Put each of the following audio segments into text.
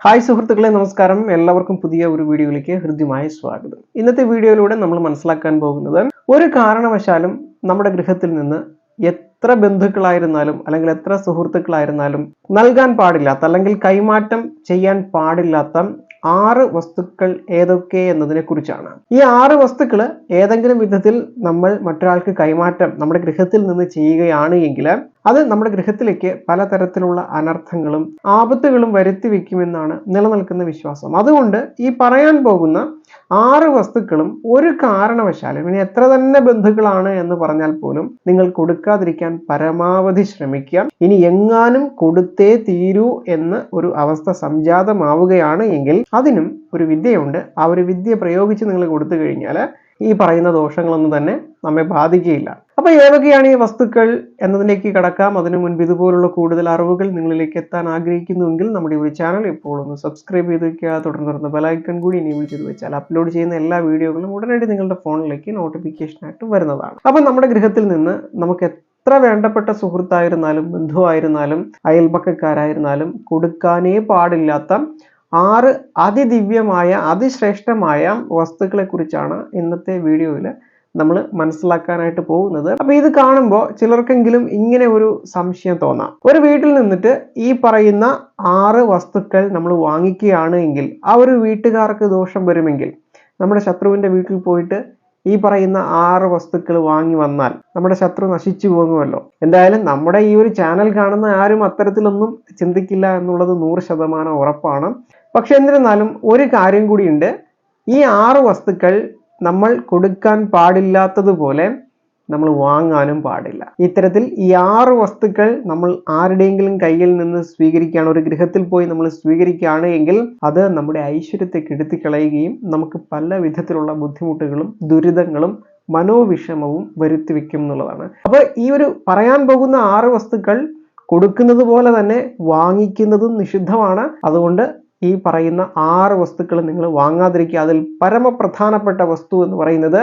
Hi സുഹൃത്തുക്കളെ നമസ്കാരം. എല്ലാവർക്കും പുതിയ ഒരു വീഡിയോയിലേക്ക് ഹൃദ്യമായ സ്വാഗതം. ഇന്നത്തെ വീഡിയോയിലൂടെ നമ്മൾ മനസ്സിലാക്കാൻ പോകുന്നത് ഒരു കാരണവശാലും നമ്മുടെ ഗൃഹത്തിൽ നിന്ന് എത്ര ബന്ധുക്കളായിരുന്നാലും അല്ലെങ്കിൽ എത്ര സുഹൃത്തുക്കളായിരുന്നാലും നൽകാൻ പാടില്ലാത്ത അല്ലെങ്കിൽ കൈമാറ്റം ചെയ്യാൻ പാടില്ലാത്ത ആറ് വസ്തുക്കൾ ഏതൊക്കെ എന്നതിനെ കുറിച്ചാണ് ഈ ആറ് വസ്തുക്കൾ ഏതെങ്കിലും വിധത്തിൽ നമ്മൾ മറ്റൊരാൾക്ക് കൈമാറ്റം നമ്മുടെ ഗൃഹത്തിൽ നിന്ന് ചെയ്യുകയാണ് എങ്കിൽ അത് നമ്മുടെ ഗൃഹത്തിലേക്ക് പലതരത്തിലുള്ള അനർത്ഥങ്ങളും ആപത്തുകളും വരുത്തി വയ്ക്കുമെന്നാണ് നിലനിൽക്കുന്ന വിശ്വാസം. അതുകൊണ്ട് ഈ പറയാൻ പോകുന്ന ആറ് വസ്തുക്കളും ഒരു കാരണവശാലും ഇനി എത്ര തന്നെ ബന്ധുക്കളാണ് എന്ന് പറഞ്ഞാൽ പോലും നിങ്ങൾ കൊടുക്കാതിരിക്കാൻ പരമാവധി ശ്രമിക്കുക. ഇനി എങ്ങാനും കൊടുത്തേ തീരൂ എന്ന് ഒരു അവസ്ഥ സംജാതമാവുകയാണ് എങ്കിൽ അതിനും ഒരു വിദ്യയുണ്ട്. ആ ഒരു വിദ്യ പ്രയോഗിച്ച് നിങ്ങൾ കൊടുത്തു കഴിഞ്ഞാൽ ഈ പറയുന്ന ദോഷങ്ങളൊന്നും തന്നെ നമ്മെ ബാധിക്കുകയില്ല. അപ്പൊ ഏതൊക്കെയാണ് ഈ വസ്തുക്കൾ എന്നതിലേക്ക് കടക്കാം. അതിനു മുൻപ് ഇതുപോലുള്ള കൂടുതൽ അറിവുകൾ നിങ്ങളിലേക്ക് എത്താൻ ആഗ്രഹിക്കുന്നുവെങ്കിൽ നമ്മുടെ ഒരു ചാനൽ ഇപ്പോൾ ഒന്ന് സബ്സ്ക്രൈബ് ചെയ്ത് വയ്ക്കുക തുടർന്ന് തുടർന്ന് ബെലൈക്കൺ കൂടി എനേബിൾ ചെയ്ത് വെച്ചാൽ അപ്ലോഡ് ചെയ്യുന്ന എല്ലാ വീഡിയോകളും ഉടനടി നിങ്ങളുടെ ഫോണിലേക്ക് നോട്ടിഫിക്കേഷൻ ആയിട്ട് വരുന്നതാണ്. അപ്പൊ നമ്മുടെ ഗൃഹത്തിൽ നിന്ന് നമുക്ക് എത്ര വേണ്ടപ്പെട്ട സുഹൃത്തായിരുന്നാലും ബന്ധുവായിരുന്നാലും അയൽപക്കക്കാരായിരുന്നാലും കൊടുക്കാനേ പാടില്ലാത്ത ആറ് അതിദിവ്യമായ അതിശ്രേഷ്ഠമായ വസ്തുക്കളെക്കുറിച്ചാണ് ഇന്നത്തെ വീഡിയോയിൽ നമ്മൾ മനസ്സിലാക്കാനായിട്ട് പോകുന്നത്. അപ്പൊ ഇത് കാണുമ്പോൾ ചിലർക്കെങ്കിലും ഇങ്ങനെ ഒരു സംശയം തോന്നാം. ഒരു വീട്ടിൽ നിന്നിട്ട് ഈ പറയുന്ന ആറ് വസ്തുക്കൾ നമ്മൾ വാങ്ങിക്കുകയാണ് എങ്കിൽ ആ ഒരു വീട്ടുകാർക്ക് ദോഷം വരുമെങ്കിൽ നമ്മുടെ ശത്രുവിന്റെ വീട്ടിൽ പോയിട്ട് ഈ പറയുന്ന ആറ് വസ്തുക്കൾ വാങ്ങി വന്നാൽ നമ്മുടെ ശത്രു നശിച്ചു പോകുമല്ലോ. എന്തായാലും നമ്മുടെ ഈ ഒരു ചാനൽ കാണുന്ന ആരും അത്തരത്തിലൊന്നും ചിന്തിക്കില്ല എന്നുള്ളത് നൂറ് ശതമാനം ഉറപ്പാണ്. പക്ഷെ എന്നിരുന്നാലും ഒരു കാര്യം കൂടിയുണ്ട് ഈ ആറ് വസ്തുക്കൾ നമ്മൾ കൊടുക്കാൻ പാടില്ലാത്തതുപോലെ നമ്മൾ വാങ്ങാനും പാടില്ല. ഇത്തരത്തിൽ ഈ ആറ് വസ്തുക്കൾ നമ്മൾ ആരുടെയെങ്കിലും കയ്യിൽ നിന്ന് സ്വീകരിക്കുകയാണ് ഒരു ഗൃഹത്തിൽ പോയി നമ്മൾ സ്വീകരിക്കുകയാണ് എങ്കിൽ അത് നമ്മുടെ ഐശ്വര്യത്തെ കെടുത്തി കളയുകയും നമുക്ക് പല വിധത്തിലുള്ള ബുദ്ധിമുട്ടുകളും ദുരിതങ്ങളും മനോവിഷമവും വരുത്തി വയ്ക്കും എന്നുള്ളതാണ്. അപ്പോൾ ഈ ഒരു പറയാൻ പോകുന്ന ആറ് വസ്തുക്കൾ കൊടുക്കുന്നത് പോലെ തന്നെ വാങ്ങിക്കുന്നതും നിഷിദ്ധമാണ്. അതുകൊണ്ട് ഈ പറയുന്ന ആറ് വസ്തുക്കൾ നിങ്ങൾ വാങ്ങാതിരിക്കുക. അതിൽ പരമപ്രധാനപ്പെട്ട വസ്തു എന്ന് പറയുന്നത്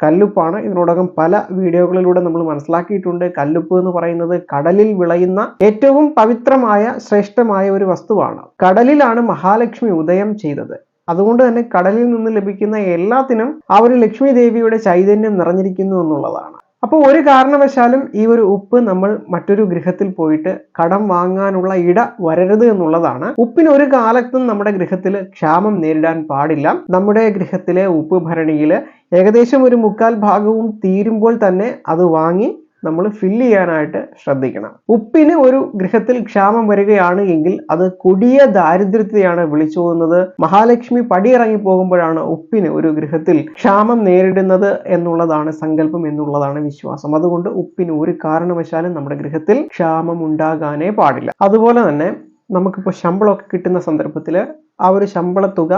കല്ലുപ്പാണ്. ഇതിനോടകം പല വീഡിയോകളിലൂടെ നമ്മൾ മനസ്സിലാക്കിയിട്ടുണ്ട്. കല്ലുപ്പ് എന്ന് പറയുന്നത് കടലിൽ വിളയുന്ന ഏറ്റവും പവിത്രമായ ശ്രേഷ്ഠമായ ഒരു വസ്തുവാണ്. കടലിലാണ് മഹാലക്ഷ്മി ഉദയം ചെയ്തത്. അതുകൊണ്ട് തന്നെ കടലിൽ നിന്ന് ലഭിക്കുന്ന എല്ലാത്തിനും ആ ഒരു ലക്ഷ്മി ദേവിയുടെ ചൈതന്യം നിറഞ്ഞിരിക്കുന്നു എന്നുള്ളതാണ്. അപ്പോൾ ഒരു കാരണവശാലും ഈ ഒരു ഉപ്പ് നമ്മൾ മറ്റൊരു ഗൃഹത്തിൽ പോയിട്ട് കടം വാങ്ങാനുള്ള ഇട വരരുത് എന്നുള്ളതാണ്. ഉപ്പിന് ഒരു കാലത്തും നമ്മുടെ ഗൃഹത്തിൽ ക്ഷാമം നേരിടാൻ പാടില്ല. നമ്മുടെ ഗൃഹത്തിലെ ഉപ്പ് ഭരണിയിൽ ഏകദേശം ഒരു മുക്കാൽ ഭാഗവും തീരുമ്പോൾ തന്നെ അത് വാങ്ങി നമ്മൾ ഫില്ല് ചെയ്യാനായിട്ട് ശ്രദ്ധിക്കണം. ഉപ്പിന് ഒരു ഗൃഹത്തിൽ ക്ഷാമം വരികയാണ് എങ്കിൽ അത് കൊടിയ ദാരിദ്ര്യത്തെയാണ് വിളിച്ചോതുന്നത് മഹാലക്ഷ്മി പടിയിറങ്ങി പോകുമ്പോഴാണ് ഉപ്പിന് ഒരു ഗൃഹത്തിൽ ക്ഷാമം നേരിടുന്നത് എന്നുള്ളതാണ് സങ്കല്പം എന്നുള്ളതാണ് വിശ്വാസം. അതുകൊണ്ട് ഉപ്പിന് ഒരു കാരണവശാലും നമ്മുടെ ഗൃഹത്തിൽ ക്ഷാമം ഉണ്ടാകാനേ പാടില്ല. അതുപോലെ തന്നെ നമുക്കിപ്പോൾ ശമ്പളമൊക്കെ കിട്ടുന്ന സന്ദർഭത്തിൽ ആ ഒരു ശമ്പള തുക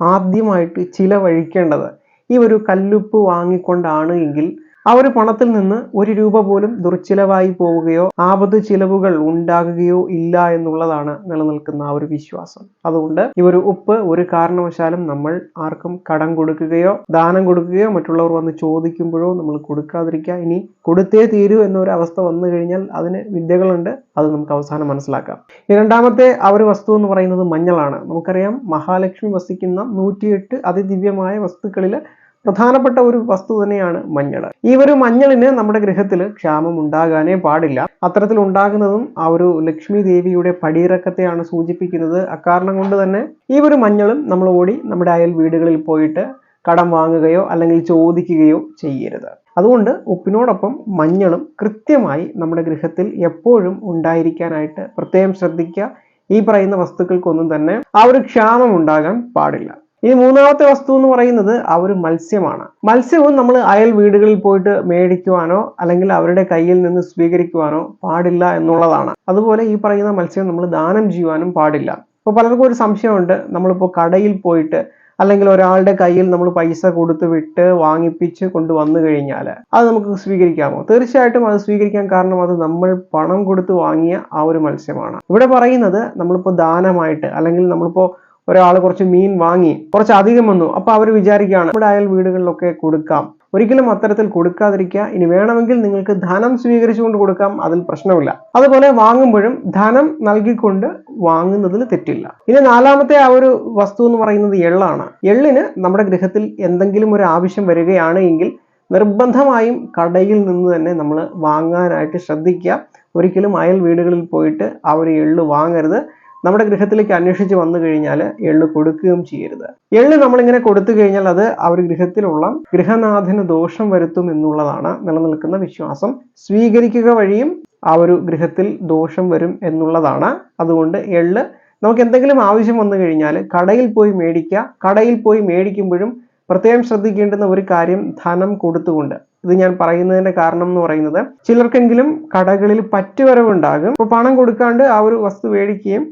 ആദ്യമായിട്ട് ചിലവഴിക്കേണ്ടത് ഈ ഒരു കല്ലുപ്പ് വാങ്ങിക്കൊണ്ടാണ് എങ്കിൽ ആ ഒരു പണത്തിൽ നിന്ന് ഒരു രൂപ പോലും ദുർച്ചിലവായി പോവുകയോ ആപത്ത് ചിലവുകൾ ഉണ്ടാകുകയോ ഇല്ല എന്നുള്ളതാണ് നിലനിൽക്കുന്ന ആ ഒരു വിശ്വാസം. അതുകൊണ്ട് ഈ ഒരു ഉപ്പ് ഒരു കാരണവശാലും നമ്മൾ ആർക്കും കടം കൊടുക്കുകയോ ദാനം കൊടുക്കുകയോ മറ്റുള്ളവർ വന്ന് ചോദിക്കുമ്പോഴോ നമ്മൾ കൊടുക്കാതിരിക്കുക. ഇനി കൊടുത്തേ തീരൂ എന്നൊരു അവസ്ഥ വന്നു കഴിഞ്ഞാൽ അതിന് വിദ്യകളുണ്ട്. അത് നമുക്ക് അവസാനം മനസ്സിലാക്കാം. രണ്ടാമത്തെ ആ ഒരു വസ്തു എന്ന് പറയുന്നത് മഞ്ഞളാണ്. നമുക്കറിയാം മഹാലക്ഷ്മി വസിക്കുന്ന നൂറ്റിയെട്ട് അതിദിവ്യമായ വസ്തുക്കളിൽ പ്രധാനപ്പെട്ട ഒരു വസ്തു തന്നെയാണ് മഞ്ഞൾ ഈ ഒരു മഞ്ഞളിന് നമ്മുടെ ഗൃഹത്തിൽ ക്ഷാമം ഉണ്ടാകാനേ പാടില്ല. അത്തരത്തിൽ ഉണ്ടാകുന്നതും ആ ഒരു ലക്ഷ്മി ദേവിയുടെ പടിയിറക്കത്തെയാണ് സൂചിപ്പിക്കുന്നത്. അക്കാരണം കൊണ്ട് തന്നെ ഈ ഒരു മഞ്ഞളും നമ്മൾ ഓടി നമ്മുടെ അയൽ വീടുകളിൽ പോയിട്ട് കടം വാങ്ങുകയോ അല്ലെങ്കിൽ ചോദിക്കുകയോ ചെയ്യരുത്. അതുകൊണ്ട് ഉപ്പിനോടൊപ്പം മഞ്ഞളും കൃത്യമായി നമ്മുടെ ഗൃഹത്തിൽ എപ്പോഴും ഉണ്ടായിരിക്കാനായിട്ട് പ്രത്യേകം ശ്രദ്ധിക്കുക. ഈ പറയുന്ന വസ്തുക്കൾക്കൊന്നും തന്നെ ആ ഒരു ക്ഷാമം ഉണ്ടാകാൻ പാടില്ല. ഇനി മൂന്നാമത്തെ വസ്തു എന്ന് പറയുന്നത് ആ ഒരു മത്സ്യമാണ്. മത്സ്യവും നമ്മൾ അയൽ വീടുകളിൽ പോയിട്ട് മേടിക്കുവാനോ അല്ലെങ്കിൽ അവരുടെ കയ്യിൽ നിന്ന് സ്വീകരിക്കുവാനോ പാടില്ല എന്നുള്ളതാണ്. അതുപോലെ ഈ പറയുന്ന മത്സ്യം നമ്മൾ ദാനം ചെയ്യുവാനും പാടില്ല. ഇപ്പോൾ പലർക്കും ഒരു സംശയമുണ്ട്. നമ്മളിപ്പോൾ കടയിൽ പോയിട്ട് അല്ലെങ്കിൽ ഒരാളുടെ കയ്യിൽ നമ്മൾ പൈസ കൊടുത്ത് വിട്ട് വാങ്ങിപ്പിച്ച് കൊണ്ടുവന്നു കഴിഞ്ഞാൽ അത് നമുക്ക് സ്വീകരിക്കാമോ? തീർച്ചയായിട്ടും അത് സ്വീകരിക്കാൻ കാരണം അത് നമ്മൾ പണം കൊടുത്ത് വാങ്ങിയ ആ ഒരു മത്സ്യമാണ്. ഇവിടെ പറയുന്നത് നമ്മളിപ്പോൾ ദാനമായിട്ട് അല്ലെങ്കിൽ നമ്മളിപ്പോൾ ഒരാൾ കുറച്ച് മീൻ വാങ്ങി കുറച്ച് അധികം വന്നു. അപ്പൊ അവർ വിചാരിക്കുകയാണ് നമ്മുടെ അയൽ വീടുകളിലൊക്കെ കൊടുക്കാം. ഒരിക്കലും അത്തരത്തിൽ കൊടുക്കാതിരിക്കുക. ഇനി വേണമെങ്കിൽ നിങ്ങൾക്ക് ധനം സ്വീകരിച്ചുകൊണ്ട് കൊടുക്കാം. അതിൽ പ്രശ്നമില്ല. അതുപോലെ വാങ്ങുമ്പോഴും ധനം നൽകിക്കൊണ്ട് വാങ്ങുന്നതിൽ തെറ്റില്ല. ഇനി നാലാമത്തെ ആ ഒരു വസ്തു എന്ന് പറയുന്നത് എള്ളാണ്. എള്ളിന് നമ്മുടെ ഗൃഹത്തിൽ എന്തെങ്കിലും ഒരു ആവശ്യം വരികയാണ് എങ്കിൽ നിർബന്ധമായും കടയിൽ നിന്ന് തന്നെ നമ്മൾ വാങ്ങാനായിട്ട് ശ്രദ്ധിക്കുക. ഒരിക്കലും അയൽ വീടുകളിൽ പോയിട്ട് ആ ഒരു എള്ള് വാങ്ങരുത്. നമ്മുടെ ഗൃഹത്തിലേക്ക് അന്വേഷിച്ച് വന്നു കഴിഞ്ഞാൽ എള്ള് കൊടുക്കുകയും ചെയ്യരുത്. എള്ള് നമ്മളിങ്ങനെ കൊടുത്തു കഴിഞ്ഞാൽ അത് ഒരു ഗൃഹത്തിലുള്ള ഗൃഹനാഥന് ദോഷം വരുത്തും എന്നുള്ളതാണ് നിലനിൽക്കുന്ന വിശ്വാസം. സ്വീകരിക്കുക വഴിയും ആ ഒരു ഗൃഹത്തിൽ ദോഷം വരും എന്നുള്ളതാണ്. അതുകൊണ്ട് എള്ള് നമുക്ക് എന്തെങ്കിലും ആവശ്യം വന്നു കഴിഞ്ഞാൽ കടയിൽ പോയി മേടിക്കുക. കടയിൽ പോയി മേടിക്കുമ്പോഴും പ്രത്യേകം ശ്രദ്ധിക്കേണ്ടുന്ന ഒരു കാര്യം ധനം കൊടുത്തുകൊണ്ട്. ഇത് ഞാൻ പറയുന്നതിന്റെ കാരണം എന്ന് പറയുന്നത് ചിലർക്കെങ്കിലും കടകളിൽ പറ്റുവരവുണ്ടാകും. അപ്പോൾ പണം കൊടുക്കാണ്ട് ആ ഒരു വസ്തു മേടിക്കുകയും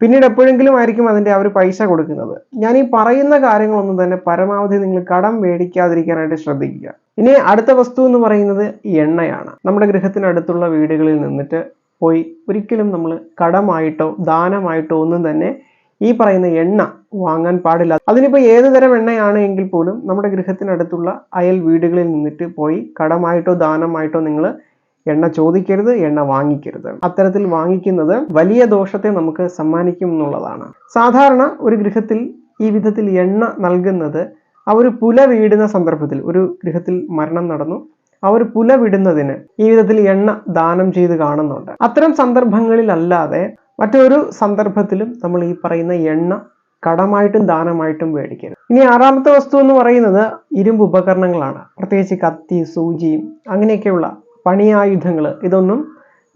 പിന്നീട് എപ്പോഴെങ്കിലും ആയിരിക്കും അതിന്റെ ഒരു പൈസ കൊടുക്കുന്നത്. ഞാൻ ഈ പറയുന്ന കാര്യങ്ങളൊന്നും തന്നെ പരമാവധി നിങ്ങൾ കടം മേടിക്കാതിരിക്കാനായിട്ട് ശ്രദ്ധിക്കുക. ഇനി അടുത്ത വസ്തു എന്ന് പറയുന്നത് എണ്ണയാണ്. നമ്മുടെ ഗൃഹത്തിനടുത്തുള്ള വീടുകളിൽ നിന്നിട്ട് പോയി ഒരിക്കലും നമ്മൾ കടമായിട്ടോ ദാനമായിട്ടോ ഒന്നും തന്നെ ഈ പറയുന്ന എണ്ണ വാങ്ങാൻ പാടില്ല. അതിനിപ്പോൾ ഏത് തരം എണ്ണയാണ് എങ്കിൽ പോലും നമ്മുടെ ഗൃഹത്തിനടുത്തുള്ള അയൽ വീടുകളിൽ നിന്നിട്ട് പോയി കടമായിട്ടോ ദാനമായിട്ടോ നിങ്ങൾ എണ്ണ ചോദിക്കരുത് എണ്ണ വാങ്ങിക്കരുത്. അത്തരത്തിൽ വാങ്ങിക്കുന്നത് വലിയ ദോഷത്തെ നമുക്ക് സമ്മാനിക്കും എന്നുള്ളതാണ്. സാധാരണ ഒരു ഗൃഹത്തിൽ ഈ വിധത്തിൽ എണ്ണ നൽകുന്നത് ആ ഒരു പുല വീടുന്ന സന്ദർഭത്തിൽ ഒരു ഗൃഹത്തിൽ മരണം നടന്നു ആ ഒരു പുല വിടുന്നതിന് ഈ വിധത്തിൽ എണ്ണ ദാനം ചെയ്ത് കാണുന്നുണ്ട്. അത്തരം സന്ദർഭങ്ങളിലല്ലാതെ മറ്റൊരു സന്ദർഭത്തിലും നമ്മൾ ഈ പറയുന്ന എണ്ണ കടമായിട്ടും ദാനമായിട്ടും മേടിക്കരുത്. ഇനി ആറാമത്തെ വസ്തു എന്ന് പറയുന്നത് ഇരുമ്പ് ഉപകരണങ്ങളാണ്. പ്രത്യേകിച്ച് കത്തി സൂചിയും അങ്ങനെയൊക്കെയുള്ള പണിയായുധങ്ങൾ ഇതൊന്നും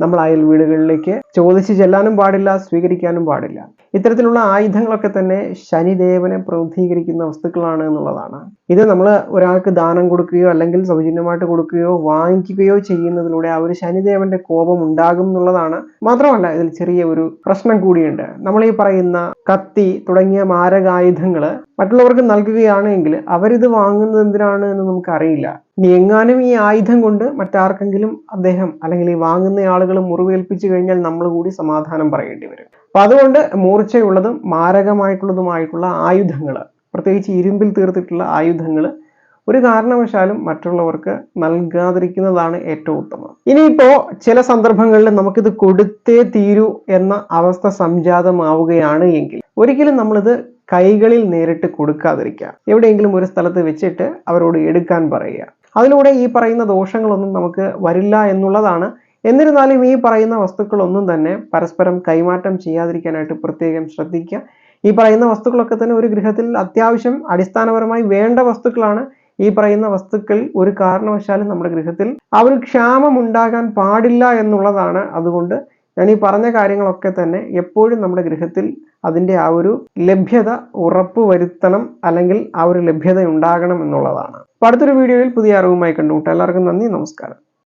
നമ്മൾ അയൽ വീടുകളിലേക്ക് ചോദിച്ച് ചെല്ലാനും പാടില്ല സ്വീകരിക്കാനും പാടില്ല. ഇത്തരത്തിലുള്ള ആയുധങ്ങളൊക്കെ തന്നെ ശനിദേവനെ പ്രതിനിധീകരിക്കുന്ന വസ്തുക്കളാണ് എന്നുള്ളതാണ്. ഇത് നമ്മൾ ഒരാൾക്ക് ദാനം കൊടുക്കുകയോ അല്ലെങ്കിൽ സൗജന്യമായിട്ട് കൊടുക്കുകയോ വാങ്ങിക്കുകയോ ചെയ്യുന്നതിലൂടെ ആ ഒരു ശനിദേവന്റെ കോപം ഉണ്ടാകും എന്നുള്ളതാണ്. മാത്രമല്ല ഇതിൽ ചെറിയ ഒരു പ്രശ്നം കൂടിയുണ്ട്. നമ്മൾ ഈ പറയുന്ന കത്തി തുടങ്ങിയ മാരകായുധങ്ങൾ മറ്റുള്ളവർക്ക് നൽകുകയാണെങ്കിൽ അവരിത് വാങ്ങുന്നത് എന്തിനാണ് എന്ന് നമുക്കറിയില്ല. ഇനി എങ്ങാനും ഈ ആയുധം കൊണ്ട് മറ്റാർക്കെങ്കിലും അദ്ദേഹം അല്ലെങ്കിൽ ഈ വാങ്ങുന്ന ആളുകൾ മുറിവേൽപ്പിച്ചു കഴിഞ്ഞാൽ കൂടി സമാധാനം പറയേണ്ടി വരും. അപ്പൊ അതുകൊണ്ട് മൂർച്ചയുള്ളതും മാരകമായിട്ടുള്ളതുമായിട്ടുള്ള ആയുധങ്ങൾ പ്രത്യേകിച്ച് ഇരുമ്പിൽ തീർത്തിട്ടുള്ള ആയുധങ്ങൾ ഒരു കാരണവശാലും മറ്റുള്ളവർക്ക് നൽകാതിരിക്കുന്നതാണ് ഏറ്റവും ഉത്തമം. ഇനിയിപ്പോ ചില സന്ദർഭങ്ങളിൽ നമുക്കിത് കൊടുത്തേ തീരൂ എന്ന അവസ്ഥ സംജാതമാവുകയാണ് എങ്കിൽ ഒരിക്കലും നമ്മളിത് കൈകളിൽ നേരിട്ട് കൊടുക്കാതിരിക്കുക. എവിടെയെങ്കിലും ഒരു സ്ഥലത്ത് വെച്ചിട്ട് അവരോട് എടുക്കാൻ പറയുക. അതിലൂടെ ഈ പറയുന്ന ദോഷങ്ങളൊന്നും നമുക്ക് വരില്ല എന്നുള്ളതാണ് എന്നിരുന്നാലും ഈ പറയുന്ന വസ്തുക്കളൊന്നും തന്നെ പരസ്പരം കൈമാറ്റം ചെയ്യാതിരിക്കാനായിട്ട് പ്രത്യേകം ശ്രദ്ധിക്കുക. ഈ പറയുന്ന വസ്തുക്കളൊക്കെ തന്നെ ഒരു ഗൃഹത്തിൽ അത്യാവശ്യം അടിസ്ഥാനപരമായി വേണ്ട വസ്തുക്കളാണ്. ഈ പറയുന്ന വസ്തുക്കൾ ഒരു കാരണവശാലും നമ്മുടെ ഗൃഹത്തിൽ ആ ഒരു ക്ഷാമം ഉണ്ടാകാൻ പാടില്ല എന്നുള്ളതാണ്. അതുകൊണ്ട് ഞാൻ ഈ പറഞ്ഞ കാര്യങ്ങളൊക്കെ തന്നെ എപ്പോഴും നമ്മുടെ ഗൃഹത്തിൽ അതിന്റെ ആ ഒരു ലഭ്യത ഉറപ്പ് വരുത്തണം അല്ലെങ്കിൽ ആ ഒരു ലഭ്യത ഉണ്ടാകണം എന്നുള്ളതാണ്. അടുത്തൊരു വീഡിയോയിൽ പുതിയ അറിവുമായി കണ്ടുമുട്ടാം. എല്ലാവർക്കും നന്ദി നമസ്കാരം.